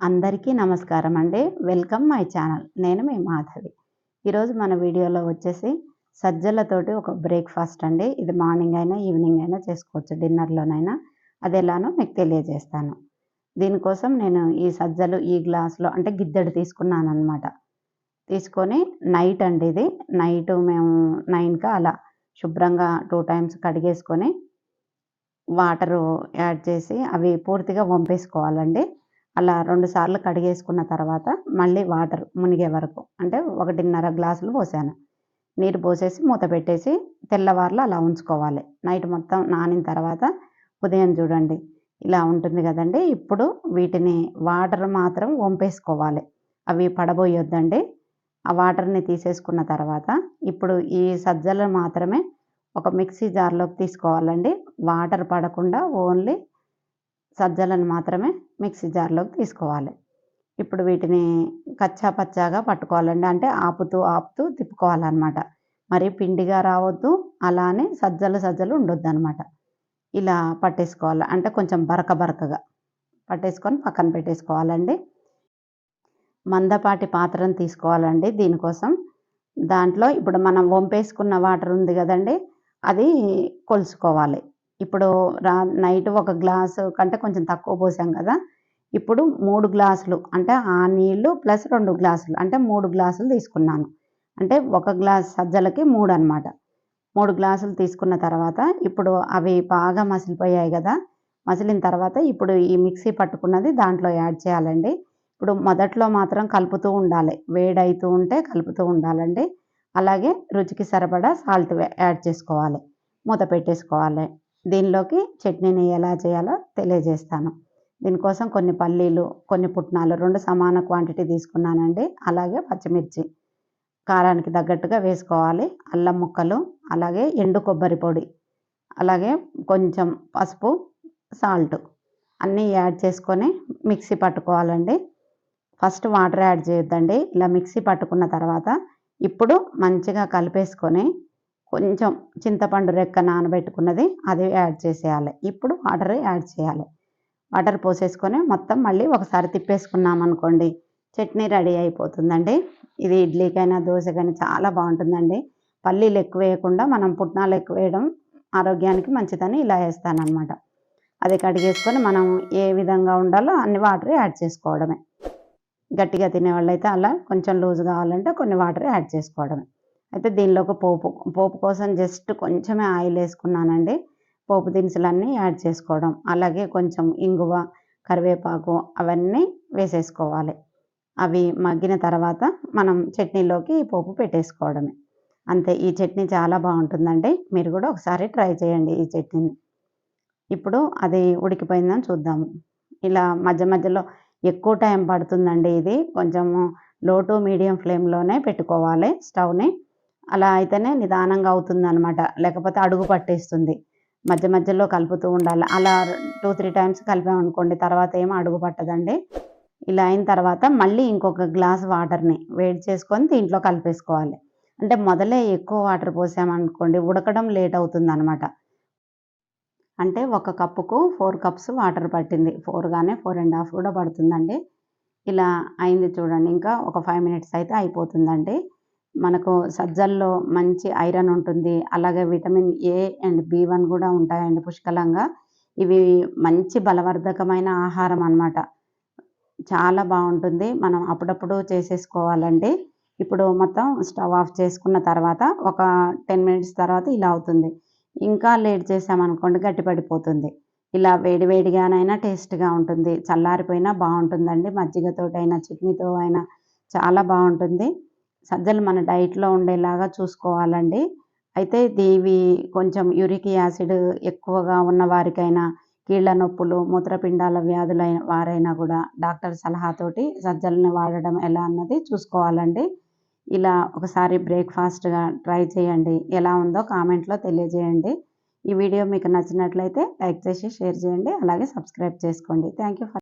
అందరికీ నమస్కారం అండి. Welcome my channel. నేను మీ మాధవి. ఈరోజు మన వీడియోలో వచ్చేసి సజ్జలతోటి ఒక బ్రేక్ఫాస్ట్ అండి. ఇది మార్నింగ్ అయినా ఈవినింగ్ అయినా చేసుకోవచ్చు డిన్నర్లోనైనా. అది ఎలానో మీకు తెలియజేస్తాను. దీనికోసం నేను ఈ సజ్జలు ఈ గ్లాస్లో అంటే గిద్దెడు తీసుకున్నాను అనమాట తీసుకొని నైట్ అండి ఇది. నైట్ మేము నైన్కి అలా శుభ్రంగా టూ టైమ్స్ కడిగేసుకొని వాటరు యాడ్ చేసి అవి పూర్తిగా వంపేసుకోవాలండి. అలా రెండు సార్లు కడిగేసుకున్న తర్వాత మళ్ళీ వాటర్ మునిగే వరకు అంటే ఒకటిన్నర గ్లాసులు పోసాను. నీరు పోసేసి మూత పెట్టేసి తెల్లవారులు అలా ఉంచుకోవాలి. నైట్ మొత్తం నానిన తర్వాత ఉదయం చూడండి ఇలా ఉంటుంది కదండి. ఇప్పుడు వీటిని వాటర్ మాత్రం వంపేసుకోవాలి. అవి పడబోయొద్దండి. ఆ వాటర్ని తీసేసుకున్న తర్వాత ఇప్పుడు ఈ సజ్జలు మాత్రమే ఒక మిక్సీ జార్లోకి తీసుకోవాలండి. వాటర్ పడకుండా ఓన్లీ సజ్జలను మాత్రమే మిక్సీ జార్లోకి తీసుకోవాలి. ఇప్పుడు వీటిని కచ్చా పచ్చాగా పట్టుకోవాలండి. అంటే ఆపుతూ ఆపుతూ తిప్పుకోవాలన్నమాట. మరి పిండిగా రావద్దు అలానే సజ్జలు సజ్జలు ఉండొద్దు అనమాట ఇలా పట్టేసుకోవాలి. అంటే కొంచెం బరక బరకగా పట్టేసుకొని పక్కన పెట్టేసుకోవాలండి. మందపాటి పాత్రను తీసుకోవాలండి దీనికోసం. దాంట్లో ఇప్పుడు మనం వంపేసుకున్న వాటర్ ఉంది కదండి అది కొలుసుకోవాలి. ఇప్పుడు రా నైట్ ఒక గ్లాసు కంటే కొంచెం తక్కువ పోసాం కదా. ఇప్పుడు మూడు గ్లాసులు అంటే ఆ నీళ్ళు ప్లస్ రెండు గ్లాసులు అంటే మూడు గ్లాసులు తీసుకున్నాను. అంటే ఒక గ్లాస్ సజ్జలకి మూడు అనమాట మూడు గ్లాసులు తీసుకున్న తర్వాత ఇప్పుడు అవి బాగా మసిలిపోయాయి కదా. మసిలిన తర్వాత ఇప్పుడు ఈ మిక్సీ పట్టుకున్నది దాంట్లో యాడ్ చేయాలండి. ఇప్పుడు మొదట్లో మాత్రం కలుపుతూ ఉండాలి. వేడవుతూ ఉంటే కలుపుతూ ఉండాలండి. అలాగే రుచికి సరిపడా సాల్ట్ యాడ్ చేసుకోవాలి. మూత పెట్టేసుకోవాలి. దీనిలోకి చట్నీని ఎలా చేయాలో తెలియజేస్తాను. దీనికోసం కొన్ని పల్లీలు కొన్ని పుట్నాలు రెండు సమాన క్వాంటిటీ తీసుకున్నానండి. అలాగే పచ్చిమిర్చి. కారానికి తగ్గట్టుగా వేసుకోవాలి. అల్లం ముక్కలు అలాగే ఎండు కొబ్బరి పొడి అలాగే కొంచెం పసుపు సాల్ట్ అన్నీ యాడ్ చేసుకొని మిక్సీ పట్టుకోవాలండి. ఫస్ట్ వాటర్ యాడ్ చేయొద్దండి. ఇలా మిక్సీ పట్టుకున్న తర్వాత ఇప్పుడు మంచిగా కలిపేసుకొని కొంచెం చింతపండు రెక్క నానబెట్టుకున్నది అది యాడ్ చేసేయాలి. ఇప్పుడు వాటర్ యాడ్ చేయాలి. వాటర్ పోసేసుకొని మొత్తం మళ్ళీ ఒకసారి తిప్పేసుకున్నాం అనుకోండి చట్నీ రెడీ అయిపోతుందండి. ఇది ఇడ్లీకైనా దోశకైనా చాలా బాగుంటుందండి. పల్లీలు ఎక్కువ వేయకుండా మనం పుట్నాలు ఎక్కువ వేయడం ఆరోగ్యానికి మంచిదని ఇలా వేస్తానమాట అది కడిగేసుకొని మనం ఏ విధంగా ఉండాలో అన్ని వాటర్ యాడ్ చేసుకోవడమే. గట్టిగా తినేవాళ్ళైతే అలా కొంచెం లూజ్ కావాలంటే కొన్ని వాటర్ యాడ్ చేసుకోవడమే. అయితే దీనిలోకి పోపు పోపు కోసం జస్ట్ కొంచెమే ఆయిల్ వేసుకున్నానండి. పోపు దినుసులన్నీ యాడ్ చేసుకోవడం అలాగే కొంచెం ఇంగువ కరివేపాకు అవన్నీ వేసేసుకోవాలి. అవి మగ్గిన తర్వాత మనం చట్నీలోకి పోపు పెట్టేసుకోవడమే. అంతే ఈ చట్నీ చాలా బాగుంటుందండి. మీరు కూడా ఒకసారి ట్రై చేయండి ఈ చట్నీని. ఇప్పుడు అది ఉడికిపోయిందని చూద్దాము ఇలా మధ్య మధ్యలో ఎక్కువ టైం పడుతుందండి ఇది. కొంచెము లో టు మీడియం ఫ్లేమ్లోనే పెట్టుకోవాలి స్టవ్ని. అలా అయితేనే నిదానంగా అవుతుంది అనమాట లేకపోతే అడుగు పట్టేస్తుంది. మధ్య మధ్యలో కలుపుతూ ఉండాలి. అలా టూ త్రీ టైమ్స్ కలిపామనుకోండి తర్వాత ఏమో అడుగు పట్టదండి. ఇలా అయిన తర్వాత మళ్ళీ ఇంకొక గ్లాస్ వాటర్ని వేడి చేసుకొని దీంట్లో కలిపేసుకోవాలి. అంటే మొదలే ఎక్కువ వాటర్ పోసామనుకోండి ఉడకడం లేట్ అవుతుంది అనమాట అంటే ఒక కప్పుకు ఫోర్ కప్స్ వాటర్ పట్టింది. ఫోర్ కానీ ఫోర్ అండ్ హాఫ్ కూడా పడుతుందండి. ఇలా అయింది చూడండి. ఇంకా ఒక ఫైవ్ మినిట్స్ అయితే అయిపోతుందండి. మనకు సజ్జల్లో మంచి ఐరన్ ఉంటుంది. అలాగే vitamin A and B one కూడా ఉంటాయండి పుష్కలంగా. ఇవి మంచి బలవర్ధకమైన ఆహారం అనమాట చాలా బాగుంటుంది. మనం అప్పుడప్పుడు చేసేసుకోవాలండి. ఇప్పుడు మొత్తం స్టవ్ ఆఫ్ చేసుకున్న తర్వాత ఒక టెన్ మినిట్స్ తర్వాత ఇలా అవుతుంది. ఇంకా లేట్ చేసామనుకోండి గట్టిపడిపోతుంది ఇలా వేడివేడిగానైనా టేస్ట్గా ఉంటుంది. చల్లారిపోయినా బాగుంటుందండి. మజ్జిగతోటైనా చట్నీతో అయినా చాలా బాగుంటుంది. సజ్జలు మన డైట్లో ఉండేలాగా చూసుకోవాలండి. అయితే ఇవి కొంచెం యూరిక్ యాసిడ్ ఎక్కువగా ఉన్న వారికైనా కీళ్ళ నొప్పులు మూత్రపిండాల వ్యాధులైన వారైనా కూడా డాక్టర్ సలహాతోటి సజ్జల్ని వాడడం ఎలా అన్నది చూసుకోవాలండి. ఇలా ఒకసారి బ్రేక్ఫాస్ట్గా ట్రై చేయండి. ఎలా ఉందో కామెంట్లో తెలియజేయండి. ఈ వీడియో మీకు నచ్చినట్లయితే లైక్ చేసి షేర్ చేయండి. అలాగే సబ్స్క్రైబ్ చేసుకోండి. Thank you for